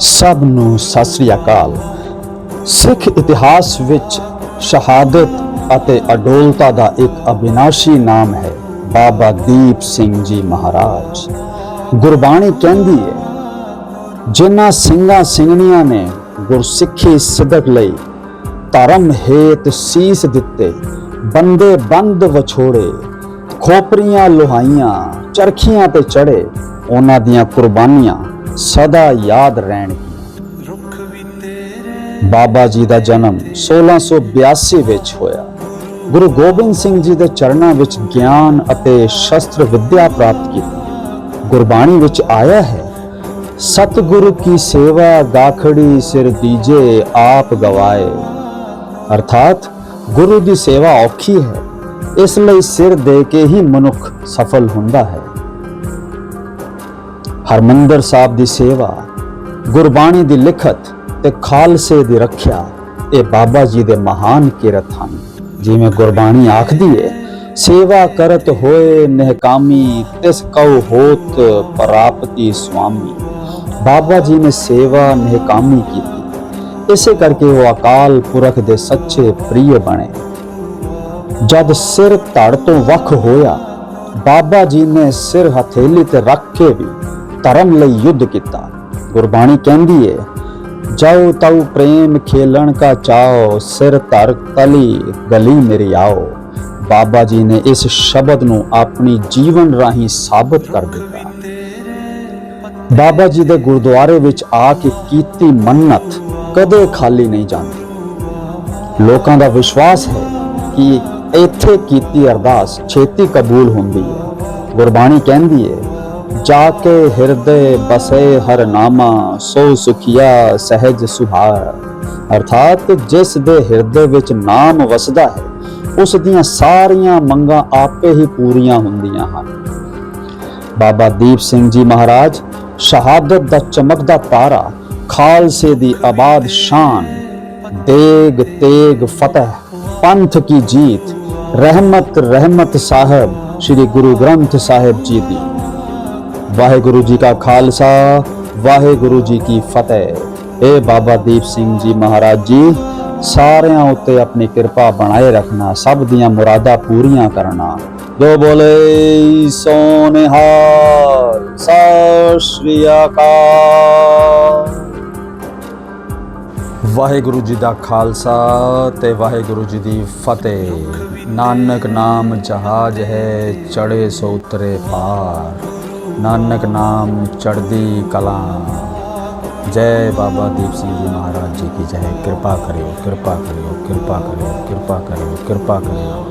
ਸਭ ਨੂੰ ਸਤਿ ਸ੍ਰੀ ਅਕਾਲ। ਸਿੱਖ ਇਤਿਹਾਸ ਵਿੱਚ ਸ਼ਹਾਦਤ ਅਤੇ ਅਡੋਲਤਾ ਦਾ ਇੱਕ ਅਬਿਨਾਸ਼ੀ ਨਾਮ ਹੈ ਬਾਬਾ ਦੀਪ ਸਿੰਘ ਜੀ ਮਹਾਰਾਜ। ਗੁਰਬਾਣੀ ਕਹਿੰਦੀ ਹੈ, ਜਿਨ੍ਹਾਂ ਸਿੰਘਾਂ ਸਿੰਘਣੀਆਂ ਨੇ ਗੁਰਸਿੱਖੀ ਸਿਦਕ ਲਈ ਧਰਮ ਹੇਤ ਸੀਸ ਦਿੱਤੇ, ਬੰਦੇ ਬੰਦ ਵਿਛੋੜੇ, ਖੋਪਰੀਆਂ ਲੋਹਾਈਆਂ, ਚਰਖੀਆਂ ਤੇ ਚੜੇ ਉਹਨਾਂ ਦੀਆਂ ਕੁਰਬਾਨੀਆਂ ਸਦਾ ਯਾਦ ਰਹਿਣਗੀਆਂ ਬਾਬਾ ਜੀ ਦਾ ਜਨਮ 1682 ਵਿੱਚ ਹੋਇਆ। ਗੁਰੂ ਗੋਬਿੰਦ ਸਿੰਘ ਜੀ ਦੇ ਚਰਨਾਂ ਵਿੱਚ ਗਿਆਨ ਅਤੇ ਸ਼ਸਤਰ ਵਿਦਿਆ ਪ੍ਰਾਪਤ ਕੀਤੀ। ਗੁਰਬਾਣੀ ਵਿੱਚ ਆਇਆ ਹੈ, ਸਤਿਗੁਰੂ ਕੀ ਸੇਵਾ ਗਾਖੜੀ ਸਿਰ ਦੀਜੇ ਆਪ ਗਵਾਏ। ਅਰਥਾਤ ਗੁਰੂ ਦੀ ਸੇਵਾ ਔਖੀ ਹੈ। ਇਸ ਲਈ ਸਿਰ ਦੇ ਕੇ ਹੀ ਮਨੁੱਖ ਸਫਲ ਹੁੰਦਾ ਹੈ। ਹਰਮੰਦਰ ਸਾਹਿਬ ਦੀ ਸੇਵਾ, ਗੁਰਬਾਣੀ ਦੀ ਲਿਖਤ ਤੇ ਖਾਲਸੇ ਦੀ ਰੱਖਿਆ ਇਹ ਬਾਬਾ ਜੀ ਦੇ ਮਹਾਨ ਕਿਰਤ ਹਨ। ਜਿਵੇਂ ਗੁਰਬਾਣੀ ਆਖਦੀ ਹੈ ਸੇਵਾ ਕਰਤ ਹੋਏ ਨਹਿਕਾਮੀ ਤਿਸ ਕਉ ਹੋਤ ਪ੍ਰਾਪਤੀ ਸੁਆਮੀ। ਬਾਬਾ ਜੀ ਨੇ ਸੇਵਾ ਨਹਿਕਾਮੀ ਕੀਤੀ। ਇਸੇ ਕਰਕੇ ਉਹ ਅਕਾਲ ਪੁਰਖ ਦੇ ਸੱਚੇ ਪ੍ਰਿਯ ਬਣੇ। ਜਦ ਸਿਰ ਧੜ ਤੋਂ ਵੱਖ ਹੋਇਆ, ਬਾਬਾ ਜੀ ਨੇ ਸਿਰ ਹਥੇਲੀ ਤੇ ਰੱਖ ਕੇ ਵੀ ਧਰਮ ਲਈ ਯੁੱਧ ਕੀਤਾ। ਗੁਰਬਾਣੀ ਕਹਿੰਦੀ ਹੈ ਜਾਉ ਤਉ ਪ੍ਰੇਮ ਖੇਲਣ ਕਾ ਚਾਓ ਸਿਰ ਧਰ ਤਲੀ ਗਲੀ ਮੇਰੇ ਆਓ। ਬਾਬਾ ਜੀ ਨੇ ਇਸ ਸ਼ਬਦ ਨੂੰ ਆਪਣੀ ਜੀਵਨ ਰਾਹੀਂ ਸਾਬਤ ਕਰ ਦਿੱਤਾ। ਬਾਬਾ ਜੀ ਦੇ ਗੁਰਦੁਆਰੇ ਵਿੱਚ ਆ ਕੇ ਕੀਤੀ ਮੰਨਤ ਕਦੇ ਖਾਲੀ ਨਹੀਂ ਜਾਂਦੀ। ਲੋਕਾਂ ਦਾ ਵਿਸ਼ਵਾਸ ਹੈ ਕਿ ਇੱਥੇ ਕੀਤੀ ਅਰਦਾਸ ਛੇਤੀ ਕਬੂਲ ਹੁੰਦੀ ਹੈ ਗੁਰਬਾਣੀ ਕਹਿੰਦੀ ਹੈ ਜਾ ਕੇ ਹਿਰਦੇ ਬਸੇ ਹਰ ਨਾਮਾ, ਸੋ ਸੁਖੀਆ ਸਹਿਜ ਸੁਹਾਰ। ਅਰਥਾਤ ਜਿਸ ਦੇ ਹਿਰਦੇ ਵਿੱਚ ਨਾਮ ਵਸਦਾ ਹੈ, ਉਸ ਦੀਆਂ ਸਾਰੀਆਂ ਮੰਗਾਂ ਆਪੇ ਹੀ ਪੂਰੀਆਂ ਹੁੰਦੀਆਂ ਹਨ। ਬਾਬਾ ਦੀਪ ਸਿੰਘ ਜੀ ਮਹਾਰਾਜ, ਸ਼ਹਾਦਤ ਦਾ ਚਮਕਦਾ ਤਾਰਾ, ਖਾਲਸੇ ਦੀ ਆਬਾਦ ਸ਼ਾਨ। ਦੇਗ ਤੇਗ ਫਤਹ, ਪੰਥ ਕੀ ਜੀਤ, ਰਹਿਮਤ ਰਹਿਮਤ ਸਾਹਿਬ, ਸ੍ਰੀ ਗੁਰੂ ਗ੍ਰੰਥ ਸਾਹਿਬ ਜੀ ਦੀ। ਵਾਹਿਗੁਰੂ ਜੀ ਕਾ ਖਾਲਸਾ, ਵਾਹਿਗੁਰੂ ਜੀ ਕੀ ਫਤਿਹ। ਇਹ ਬਾਬਾ ਦੀਪ ਸਿੰਘ ਜੀ ਮਹਾਰਾਜ ਜੀ, ਸਾਰਿਆਂ ਉੱਤੇ ਆਪਣੀ ਕਿਰਪਾ ਬਣਾਏ ਰੱਖਣਾ, ਸਭ ਦੀਆਂ ਮੁਰਾਦਾਂ ਪੂਰੀਆਂ ਕਰਨਾ। ਜੋ ਬੋਲੇ ਸੋਨਿਹਾਲ ਸਤਿ ਸ਼੍ਰੀ ਅਕਾਲ। ਵਾਹਿਗੁਰੂ ਜੀ ਦਾ ਖਾਲਸਾ ਤੇ ਵਾਹਿਗੁਰੂ ਜੀ ਦੀ ਫਤਿਹ। ਨਾਨਕ ਨਾਮ ਜਹਾਜ ਹੈ ਚੜੇ ਸੋ ਉਤਰੇ ਪਾਰ। ਨਾਨਕ ਨਾਮ ਚੜਦੀ ਕਲਾ। ਜੈ ਬਾਬਾ ਦੀਪ ਸਿੰਘ ਜੀ ਮਹਾਰਾਜ ਜੀ ਕੀ ਜੈ। ਕਿਰਪਾ ਕਰਿਓ ਕਿਰਪਾ ਕਰਿਓ ਕਿਰਪਾ ਕਰਿਓ ਕਿਰਪਾ ਕਰਿਓ ਕਿਰਪਾ ਕਰਿਓ।